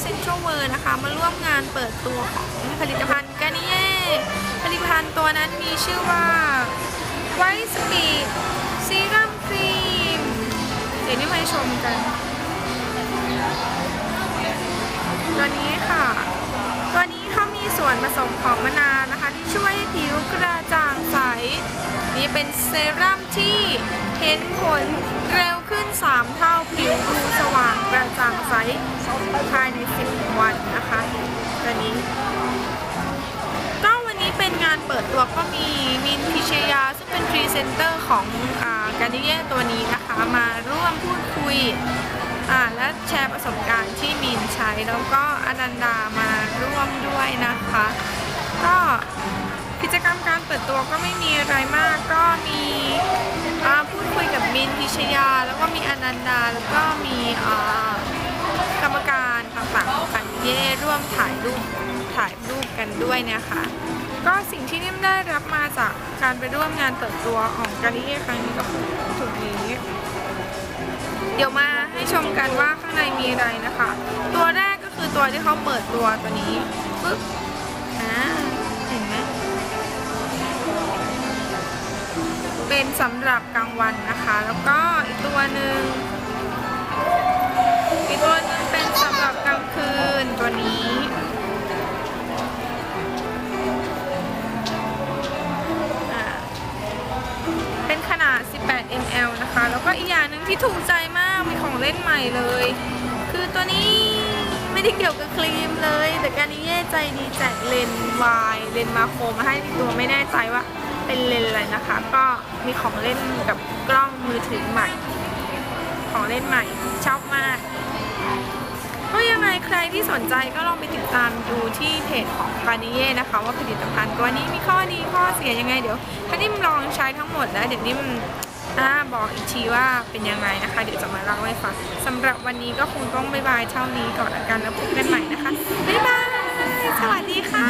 เซ็นทรัลเวิร์นะคะ มาร่วมงานเปิดตัวของผลิตภัณฑ์กานิเย่ผลิตภัณฑ์ตัวนั้นมีชื่อว่าไวท์สปีดซีรัมครีมเดี๋ยวนี้มาชมกันตัวนี้ค่ะ ตัวนี้เขามีส่วนผสมของมะนาวนะคะ ที่ช่วยให้ผิวกระจ่างใส นี่เป็นเซรั่มที่เห็นผลเร็วขึ้น 3 เท่าผิวดูสว่างกระจ่างใส เปิดตัวก็มีมินพิชยา ซึ่งเป็นพรีเซนเตอร์ของการนิเย่ตัวนี้นะคะ มาร่วมพูดคุยและแชร์ประสบการณ์ที่มินใช้ แล้วก็อนันดามาร่วมด้วยนะคะ ก็กิจกรรมการเปิดตัวก็ไม่มีอะไรมาก ก็มีพูดคุยกับมินพิชยา แล้วก็มีอนันดา แล้วก็มีกรรมการต่างๆของกันเย่ร่วมถ่ายรูปถ่ายรูปกันด้วยนะคะ ก็สิ่งที่นิ่มได้รับมาจากการไปร่วมงานเปิดตัวของการิเย่ครั้งนี้ก็คือถุงนี้ เดี๋ยวมาให้ชมกันว่าข้างในมีอะไรนะคะ ตัวแรกก็คือตัวที่เขาเปิดตัวตัวนี้ปึ๊บอ่าเห็นไหมเป็นสำหรับกลางวันนะคะ แล้วก็อีกตัวหนึ่ง ที่ถูกใจมากมีของเล่นใหม่เลย คือตัวนี้ไม่ได้เกี่ยวกับครีมเลย แต่การนี้เย่ใจดีแจกเลนวายเลนมาโครมาให้ตัวไม่แน่ใจว่าเป็นเลนอะไรนะคะ ก็มีของเล่นกับกล้องมือถือใหม่ ของเล่นใหม่ชอบมากก็ยังไงใครที่สนใจก็ลองไปติดตามดูที่เพจของคานิเย่นะคะ ว่าผลิตภัณฑ์ตัวนี้มีข้อดีข้อเสียยังไงเดี๋ยวถ้านิ่มลองใช้ทั้งหมดแล้วเดี๋ยวนิ่ม อ่าบอกอีกทีว่าเป็นยังไงนะคะ เดี๋ยวจะมาเล่าให้ฟังสำหรับวันนี้ก็คงต้องบายบายเท่านี้ก่อนละกันแล้วพบกันใหม่นะคะ บ๊ายบาย สวัสดีค่ะ